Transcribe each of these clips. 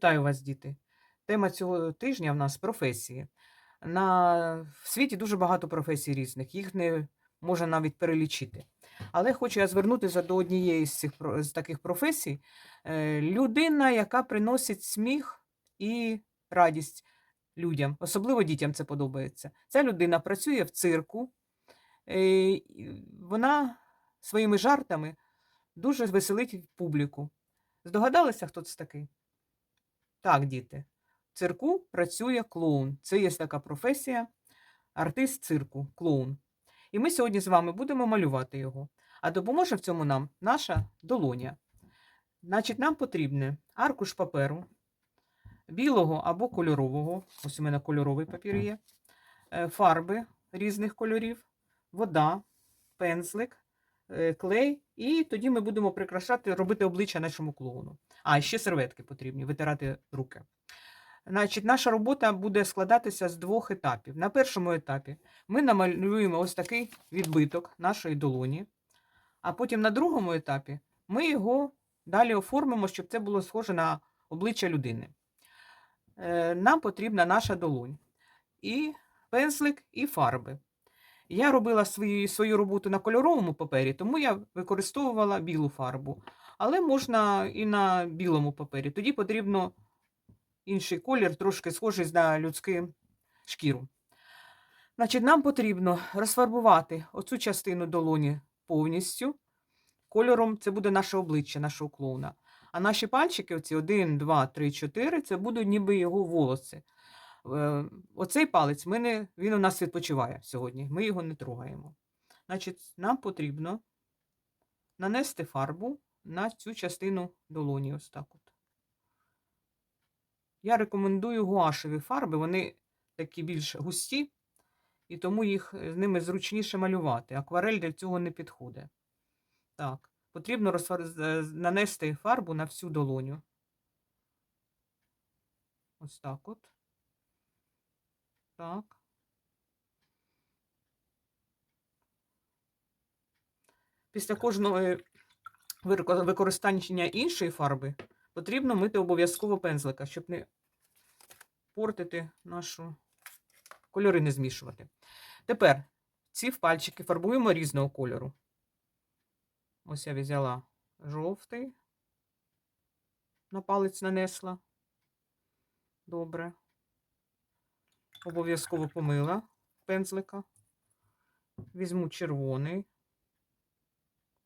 Вітаю вас, діти! Тема цього тижня в нас професії. На в світі дуже багато професій різних, їх не можна навіть перелічити. Але хочу я звернутися до однієї з цих з таких професій. Е, Людина, яка приносить сміх і радість людям, особливо дітям це подобається. Ця людина працює в цирку, е, вона своїми жартами дуже веселить публіку. Здогадалися, хто це такий? Так, діти. В цирку працює клоун. Це є така професія, артист цирку, клоун. І ми сьогодні з вами будемо малювати його. А допоможе в цьому нам наша долоня. Значить, нам потрібне аркуш паперу, білого або кольорового, ось у мене кольоровий папір є, е, фарби різних кольорів, вода, пензлик, е, клей, і тоді ми будемо прикрашати, робити обличчя нашому клоуну. А, ще серветки потрібні, витирати руки. Значить, наша робота буде складатися з двох етапів. На першому етапі ми намалюємо ось такий відбиток нашої долоні, а потім на другому етапі ми його далі оформимо, щоб це було схоже на обличчя людини. Е, Нам потрібна наша долонь. І пензлик, і фарби. Я робила свою, свою роботу на кольоровому папері, тому я використовувала білу фарбу. Але можна і на білому папері. Тоді потрібно інший колір, трошки схожий на людську шкіру. Значить, нам потрібно розфарбувати оцю частину долоні повністю. Кольором це буде наше обличчя, нашого клоуна. А наші пальчики, оці 1, 2, 3, 4, це будуть ніби його волоси. Е, Оцей палець ми не, він у нас відпочиває сьогодні. Ми його не трогаємо. Значить, нам потрібно нанести фарбу на цю частину долоні. Ось так от. Я рекомендую гуашеві фарби, вони такі більш густі, і тому їх е, з ними зручніше малювати. Акварель для цього не підходить. Так, потрібно розфар... з- нанести фарбу на всю долоню. Ось так от. Так. Після кожного використання іншої фарби потрібно мити обов'язково пензлика, щоб не портити нашу кольори не змішувати. Тепер ці пальчики фарбуємо різного кольору. Ось я взяла жовтий, на палець нанесла. Добре. Обов'язково помила пензлика. Візьму червоний,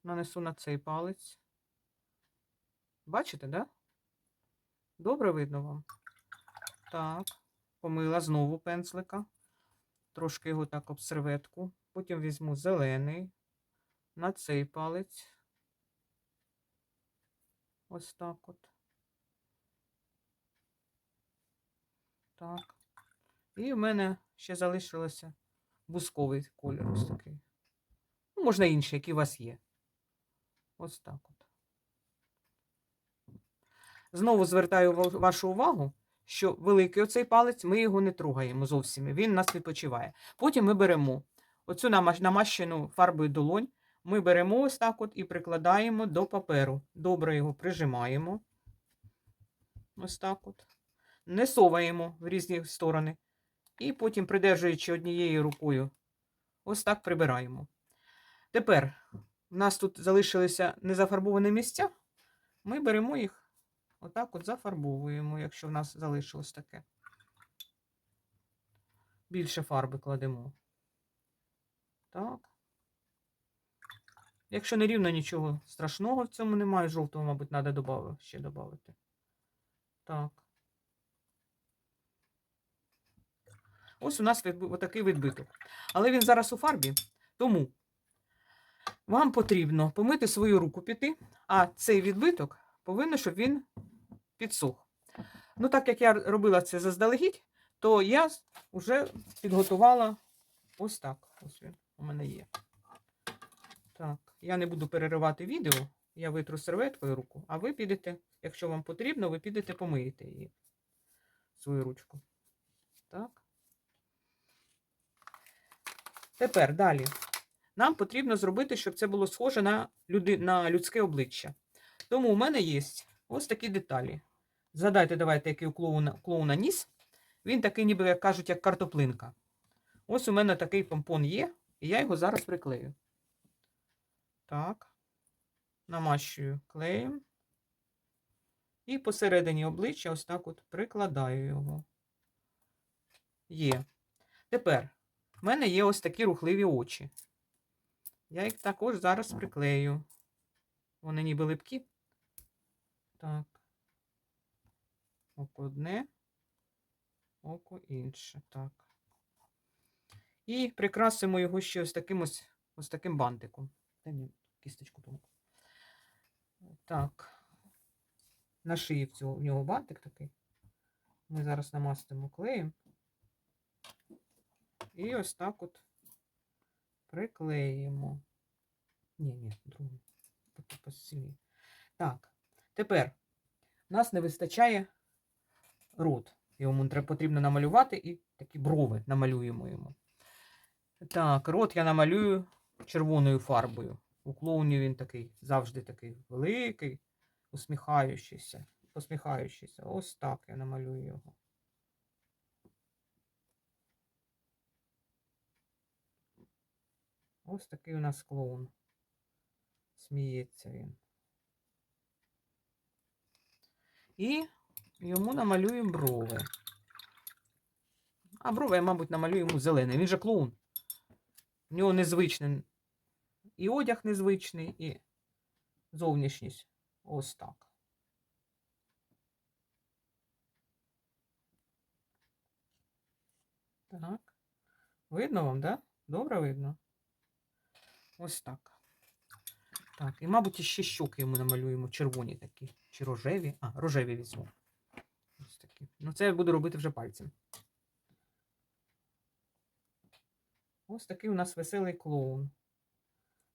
нанесу на цей палець. Бачите, да? Добре видно вам? Так, помила знову пензлика. Трошки його так об серветку. Потім візьму зелений на цей палець. Ось так от. Так. І в мене ще залишилося бусковий кольор ось такий. Ну, можна інший, який у вас є. Ось так от. Знову звертаю вашу увагу, що великий оцей палець, ми його не трогаємо зовсім. Він у нас відпочиває. Потім ми беремо оцю намащену фарбою долонь, ми беремо ось так от і прикладаємо до паперу. Добре його прижимаємо. Ось так от. Не соваємо в різні сторони. І потім, придержуючи однією рукою, ось так прибираємо. Тепер у нас тут залишилися незафарбовані місця. Ми беремо їх, отак от зафарбовуємо, якщо в нас залишилось таке. Більше фарби кладемо. Так. Якщо не рівно, нічого страшного в цьому немає. Жовтого, мабуть, треба ще додати. Так. Ось у нас отакий відбиток. Але він зараз у фарбі, тому вам потрібно помити свою руку піти, а цей відбиток повинен, щоб він підсох. Ну, так як я робила це заздалегідь, то я вже підготувала ось так. Ось він у мене є. Так, я не буду переривати відео, я витру серветкою руку, а ви підете, якщо вам потрібно, ви підете помиєте її, свою ручку. Так. Тепер далі. Нам потрібно зробити, щоб це було схоже на, люди... на людське обличчя. Тому у мене є ось такі деталі. Згадайте, давайте, який у клоуна, клоуна ніс. Він такий, ніби, як кажуть, як картоплинка. Ось у мене такий помпон є, і я його зараз приклею. Так. Намащую клеєм. І посередині обличчя ось так от прикладаю його. Є. Тепер в мене є ось такі рухливі очі. Я їх також зараз приклею. Вони ніби липкі. Так. Око одне, око інше. Так. І прикрасимо його ще ось таким ось, ось таким бантиком. Дай мені кісточку тонку. Так. На шиї в цього, в нього бантик такий. Ми зараз намастимо клеєм. І ось так от приклеїмо. Ні, ні, другу. Таку посильніше. Так, тепер у нас не вистачає рот. Йому потрібно намалювати і такі брови намалюємо йому. Так, рот я намалюю червоною фарбою. У клоунів він такий завжди такий великий, усміхаючийся, посміхаючийся. Ось так я намалюю його. Ось такий у нас клоун. Сміється він. І йому намалюємо брови. А брови я, мабуть, намалюю йому зелений. Він же клоун. У нього незвичний і одяг незвичний, і зовнішність. Ось так. Так. Видно вам, да? Добре видно? Ось так. Так, і, мабуть, ще щоки йому намалюємо червоні такі. Чи рожеві. А, рожеві візьму. Ось такі. Ну, це я буду робити вже пальцем. Ось такий у нас веселий клоун.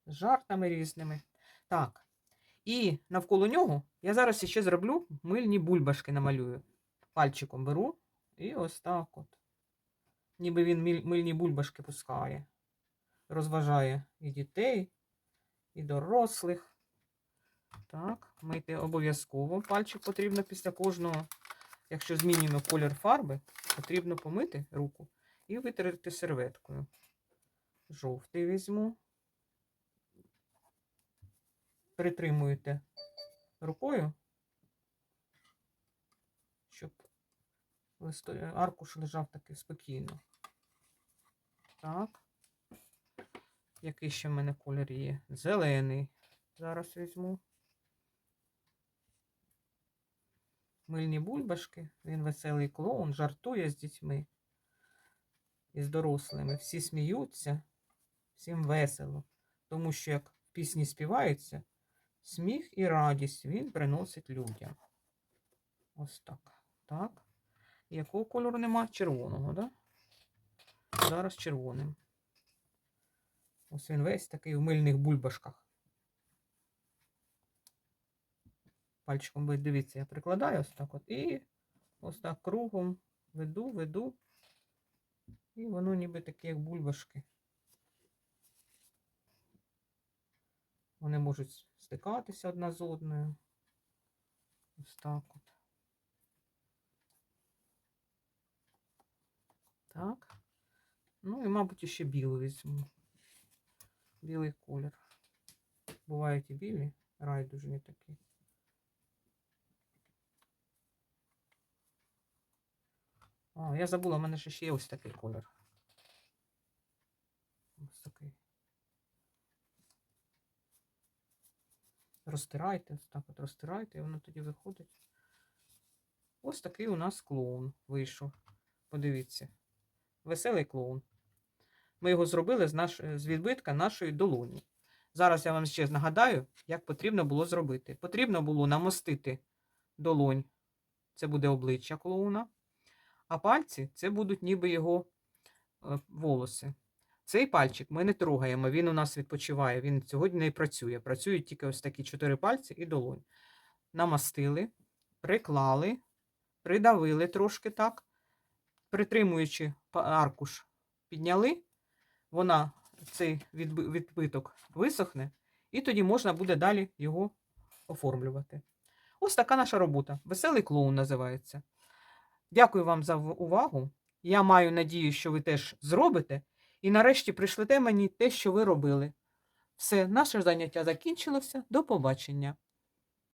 З жартами різними. Так. І навколо нього я зараз ще зроблю мильні бульбашки намалюю. Пальчиком беру і ось так от. Ніби він миль- мильні бульбашки пускає. Розважає і дітей, і дорослих. Так, мити обов'язково. Пальчик потрібно після кожного, якщо змінюємо колір фарби, потрібно помити руку і витерти серветкою. Жовтий візьму. Притримуєте рукою, щоб аркуш лежав таки спокійно. Так. Який ще в мене колір є? Зелений. Зараз візьму. Мильні бульбашки. Він веселий клоун, жартує з дітьми і з дорослими. Всі сміються, всім весело. Тому що як в пісні співаються, сміх і радість він приносить людям. Ось так. Так. Якого кольору нема? Червоного, так? Да? Зараз червоним. Ось він весь такий в мильних бульбашках. Пальчиком ви дивіться, я прикладаю ось так от і ось так кругом веду, веду. І воно ніби таке, як бульбашки. Вони можуть стикатися одна з одною. Ось так от. Так. Ну і, мабуть, ще білу візьму. Білий колір. Бувають і білі, райдужні такі. О, я забула, в мене ще є ось такий колір. Ось такий. Розтирайте, ось так от розтирайте, і воно тоді виходить. Ось такий у нас клоун вийшов. Подивіться. Веселий клоун. Ми його зробили з, наш... з відбитка нашої долоні. Зараз я вам ще нагадаю, як потрібно було зробити. Потрібно було намостити долонь. Це буде обличчя клоуна. А пальці це будуть ніби його е, волоси. Цей пальчик ми не трогаємо, він у нас відпочиває, він сьогодні не працює. Працюють тільки ось такі чотири пальці і долонь. Намастили, приклали, придавили трошки так, притримуючи аркуш, підняли, вона, цей відбиток висохне, і тоді можна буде далі його оформлювати. Ось така наша робота. Веселий клоун називається. Дякую вам за увагу. Я маю надію, що ви теж зробите, і нарешті прийшлете мені те, що ви робили. Все, наше заняття закінчилося. До побачення.